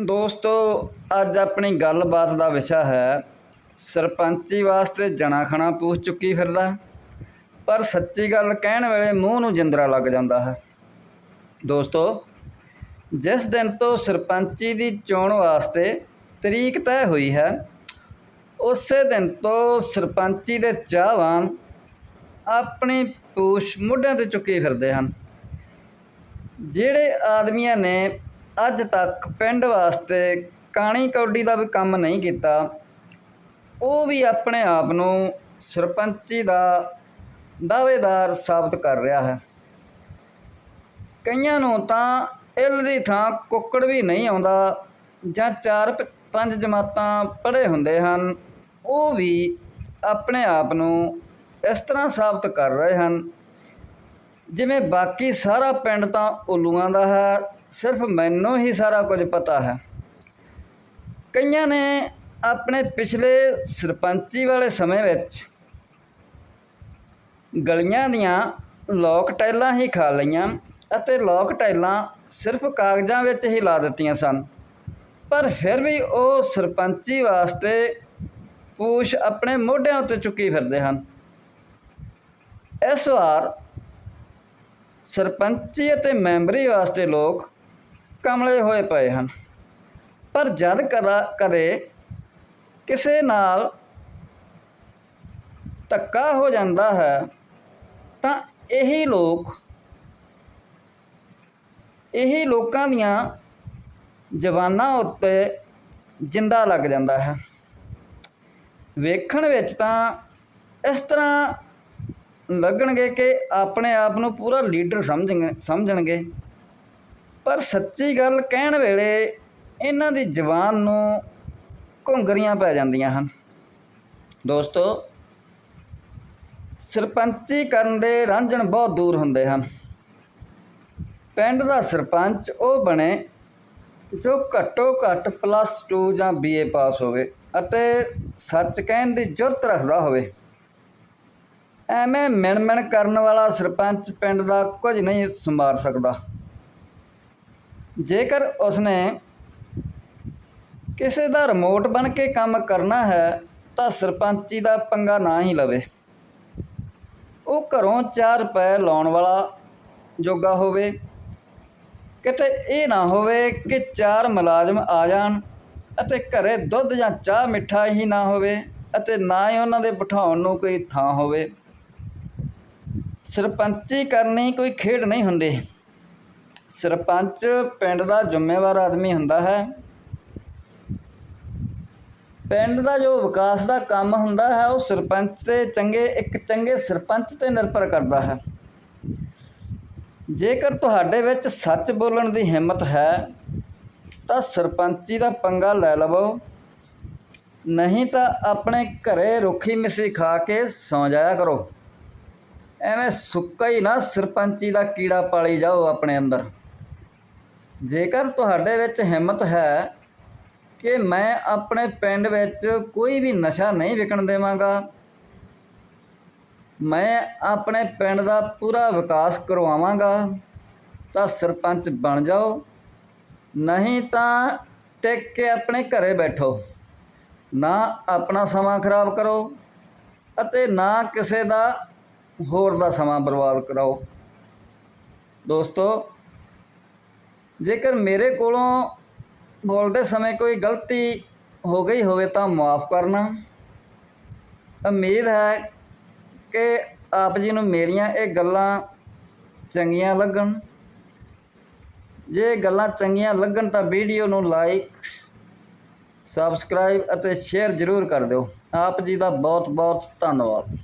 ਦੋਸਤੋ, ਅੱਜ ਆਪਣੀ ਗੱਲਬਾਤ ਦਾ ਵਿਸ਼ਾ ਹੈ, ਸਰਪੰਚੀ ਵਾਸਤੇ ਜਣਾ ਖਣਾ ਪੂਛ ਚੁੱਕੀ ਫਿਰਦਾ ਪਰ ਸੱਚੀ ਗੱਲ ਕਹਿਣ ਵੇਲੇ ਮੂੰਹ ਨੂੰ ਜਿੰਦਰਾ ਲੱਗ ਜਾਂਦਾ ਹੈ। ਦੋਸਤੋ, ਜਿਸ ਦਿਨ ਤੋਂ ਸਰਪੰਚੀ ਦੀ ਚੋਣ ਵਾਸਤੇ ਤਰੀਕ ਤੈਅ ਹੋਈ ਹੈ, ਉਸੇ ਦਿਨ ਤੋਂ ਸਰਪੰਚੀ ਦੇ ਚਾਹਵਾਨ ਆਪਣੀ ਪੂਛ ਮੁੱਢਿਆਂ ਤੇ ਚੁੱਕੀ ਫਿਰਦੇ ਹਨ। ਜਿਹੜੇ ਆਦਮੀਆਂ ਨੇ ਅੱਜ ਤੱਕ ਪਿੰਡ ਵਾਸਤੇ ਕਾਣੀ ਕੌਡੀ ਦਾ ਵੀ ਕੰਮ ਨਹੀਂ ਕੀਤਾ। ਉਹ ਵੀ ਆਪਣੇ ਆਪ ਨੂੰ ਸਰਪੰਚੀ ਦਾ ਦਾਅਵੇਦਾਰ ਸਾਬਤ ਕਰ ਰਿਹਾ ਹੈ। ਕਈਆਂ ਨੂੰ ਤਾਂ ਇੱਲ ਦੀ ਥਾਂ ਕੁੱਕੜ ਵੀ ਨਹੀਂ ਆਉਂਦਾ ਜਾਂ ਚਾਰ ਪ- ਪੰਜ ਜਮਾਤਾਂ ਪੜ੍ਹੇ ਹੁੰਦੇ ਹਨ, ਉਹ ਵੀ ਆਪਣੇ ਆਪ ਨੂੰ ਇਸ ਤਰ੍ਹਾਂ ਸਾਬਤ ਕਰ ਰਹੇ ਹਨ, ਜਿਵੇਂ ਬਾਕੀ ਸਾਰਾ ਪਿੰਡ ਤਾਂ ਉੱਲੂਆਂ ਦਾ ਹੈ। ਸਿਰਫ ਮੈਨੂੰ ਹੀ ਸਾਰਾ ਕੁਝ ਪਤਾ ਹੈ। ਕਈਆਂ ਨੇ ਆਪਣੇ ਪਿਛਲੇ ਸਰਪੰਚੀ ਵਾਲੇ ਸਮੇਂ ਵਿੱਚ ਗਲੀਆਂ ਦੀਆਂ ਲੋਕ ਟਾਈਲਾਂ ਹੀ ਖਾ ਲਈਆਂ ਅਤੇ ਲੋਕ ਟਾਈਲਾਂ ਸਿਰਫ ਕਾਗਜ਼ਾਂ ਵਿੱਚ ਹੀ ਲਾ ਦਿੱਤੀਆਂ ਸਨ। ਪਰ ਫਿਰ ਵੀ ਉਹ ਸਰਪੰਚੀ ਵਾਸਤੇ ਪੂਛ ਆਪਣੇ ਮੋਢਿਆਂ ਉੱਤੇ ਚੁੱਕੀ ਫਿਰਦੇ ਹਨ। ਇਸ ਵਾਰ ਸਰਪੰਚੀ ਅਤੇ ਮੈਂਬਰੀ ਵਾਸਤੇ ਲੋਕ ਕਮਲੇ ਹੋਏ ਪਏ ਹਨ। ਪਰ ਜਦ ਕਰਾ ਕਦੇ ਕਿਸੇ ਨਾਲ ਧੱਕਾ ਹੋ ਜਾਂਦਾ ਹੈ, ਤਾਂ ਇਹੀ ਲੋਕ ਇਹੀ ਲੋਕਾਂ ਦੀਆਂ ਜ਼ਬਾਨਾਂ ਉੱਤੇ ਜਿੰਦਾ ਲੱਗ ਜਾਂਦਾ ਹੈ। ਵੇਖਣ ਵਿੱਚ ਤਾਂ ਇਸ ਤਰ੍ਹਾਂ ਲੱਗਣਗੇ ਕਿ ਆਪਣੇ ਆਪ ਨੂੰ ਪੂਰਾ ਲੀਡਰ ਸਮਝਣਗੇ ਸਮਝਣਗੇ। ਪਰ ਸੱਚੀ ਗੱਲ ਕਹਿਣ ਵੇਲੇ ਇਹਨਾਂ ਦੀ ਜ਼ਬਾਨ ਨੂੰ ਘੁੰਗਰੀਆਂ ਪੈ ਜਾਂਦੀਆਂ ਹਨ। ਦੋਸਤੋ, ਸਰਪੰਚੀ ਕਰਨ ਦੇ ਰਾਂਝਣ ਬਹੁਤ ਦੂਰ ਹੁੰਦੇ ਹਨ। ਪਿੰਡ ਦਾ ਸਰਪੰਚ ਉਹ ਬਣੇ ਜੋ ਘੱਟੋ ਘੱਟ ਪਲੱਸ 2 ਜਾਂ ਬੀਏ ਪਾਸ ਹੋਵੇ ਅਤੇ ਸੱਚ ਕਹਿਣ ਦੀ ਜੁਰਤ ਰੱਖਦਾ ਹੋਵੇ। ਐਵੇਂ ਮਿਣ ਮਿਣ ਕਰਨ ਵਾਲਾ ਸਰਪੰਚ ਪਿੰਡ ਦਾ ਕੁਝ ਨਹੀਂ ਸੰਭਾਲ ਸਕਦਾ। ਜੇਕਰ ਉਸਨੇ ਕਿਸੇ ਦਾ ਰਿਮੋਟ ਬਣ ਕੇ ਕੰਮ ਕਰਨਾ ਹੈ, ਤਾਂ ਸਰਪੰਚੀ ਦਾ ਪੰਗਾ ਨਾ ਹੀ ਲਵੇ। ਉਹ ਘਰੋਂ 4 ਰੁਪਏ ਲਾਉਣ ਵਾਲਾ ਜੋਗਾ ਹੋਵੇ, ਕਿਤੇ ਇਹ ਨਾ ਹੋਵੇ ਕਿ ਚਾਰ ਮੁਲਾਜ਼ਮ ਆ ਜਾਣ ਅਤੇ ਘਰੇ ਦੁੱਧ ਜਾਂ ਚਾਹ ਮਿੱਠਾ ਹੀ ਨਾ ਹੋਵੇ ਅਤੇ ਨਾ ਹੀ ਉਹਨਾਂ ਦੇ ਬਿਠਾਉਣ ਨੂੰ ਕੋਈ ਥਾਂ ਹੋਵੇ। ਸਰਪੰਚੀ ਕਰਨੀ ਕੋਈ ਖੇਡ ਨਹੀਂ ਹੁੰਦੀ। ਸਰਪੰਚ ਪਿੰਡ ਦਾ ਜ਼ਿੰਮੇਵਾਰ ਆਦਮੀ ਹੁੰਦਾ ਹੈ। ਪਿੰਡ ਦਾ ਜੋ ਵਿਕਾਸ ਦਾ ਕੰਮ ਹੁੰਦਾ ਹੈ, ਉਹ ਸਰਪੰਚ ਤੇ ਚੰਗੇ, ਇੱਕ ਚੰਗੇ ਸਰਪੰਚ ਤੇ ਨਿਰਭਰ ਕਰਦਾ ਹੈ। ਜੇਕਰ ਤੁਹਾਡੇ ਵਿੱਚ ਸੱਚ ਬੋਲਣ ਦੀ ਹਿੰਮਤ ਹੈ, ਤਾਂ ਸਰਪੰਚੀ ਦਾ ਪੰਗਾ ਲੈ ਲਵੋ। ਨਹੀਂ ਤਾਂ ਆਪਣੇ ਘਰੇ ਰੁੱਖੀ ਮਿੱਸੀ ਖਾ ਕੇ ਸੌਂ ਜਾਇਆ ਕਰੋ। ਐਵੇਂ ਸੁੱਕਾ ਹੀ ਨਾ ਸਰਪੰਚੀ ਦਾ ਕੀੜਾ ਪਾਲੀ ਜਾਓ ਆਪਣੇ ਅੰਦਰ। ਜੇਕਰ ਤੁਹਾਡੇ ਵਿੱਚ ਹਿੰਮਤ ਹੈ ਕਿ ਮੈਂ ਆਪਣੇ ਪਿੰਡ ਵਿੱਚ ਕੋਈ ਵੀ ਨਸ਼ਾ ਨਹੀਂ ਵਿਕਣ ਦੇਵਾਂਗਾ, ਮੈਂ ਆਪਣੇ ਪਿੰਡ ਦਾ ਪੂਰਾ ਵਿਕਾਸ ਕਰਵਾਵਾਂਗਾ, ਤਾਂ ਸਰਪੰਚ ਬਣ ਜਾਓ। ਨਹੀਂ ਤਾਂ ਟਿਕ ਕੇ ਆਪਣੇ ਘਰੇ ਬੈਠੋ। ਨਾ ਆਪਣਾ ਸਮਾਂ ਖਰਾਬ ਕਰੋ ਅਤੇ ਨਾ ਕਿਸੇ ਦਾ ਹੋਰ ਦਾ ਸਮਾਂ ਬਰਬਾਦ ਕਰਾਓ। ਦੋਸਤੋ ਜੇਕਰ ਮੇਰੇ ਕੋਲੋਂ ਬੋਲਦੇ ਸਮੇਂ ਕੋਈ ਗਲਤੀ ਹੋ ਗਈ ਹੋਵੇ ਤਾਂ ਮਾਫ ਕਰਨਾ। ਉਮੀਦ ਹੈ ਕਿ ਆਪ ਜੀ ਨੂੰ ਮੇਰੀਆਂ ਇਹ ਗੱਲਾਂ ਚੰਗੀਆਂ ਲੱਗਣ। ਜੇ ਗੱਲਾਂ ਚੰਗੀਆਂ ਲੱਗਣ ਤਾਂ ਵੀਡੀਓ ਨੂੰ ਲਾਈਕ, ਸਬਸਕ੍ਰਾਈਬ ਅਤੇ ਸ਼ੇਅਰ ਜ਼ਰੂਰ ਕਰ ਦਿਓ। ਆਪ ਜੀ ਦਾ ਬਹੁਤ ਬਹੁਤ ਧੰਨਵਾਦ।